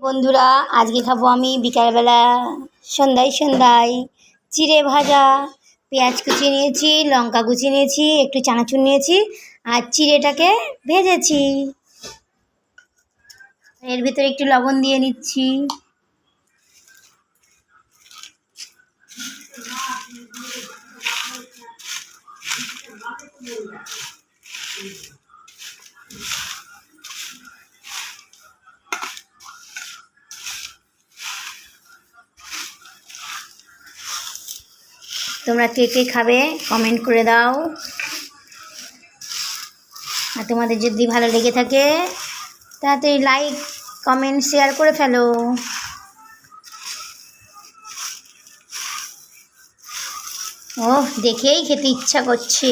বন্ধুরা, আজকে খাব আমি বিকালবেলা সন্ধ্যায় সন্ধ্যায় চিড়ে ভাজা। পেঁয়াজ কুচি নিয়েছি, লঙ্কা কুচি নিয়েছি, একটু চানাচুর নিয়েছি আর চিড়েটাকে ভেজেছি। এর ভিতরে একটু লবণ দিয়ে নিচ্ছি। তোমরা কে কে খাবে কমেন্ট করে দাও। আর তোমাদের যদি ভালো লেগে থাকে, তাড়াতাড়ি লাইক কমেন্ট শেয়ার করে ফেলো। ও দেখেই খেতে ইচ্ছা করছে।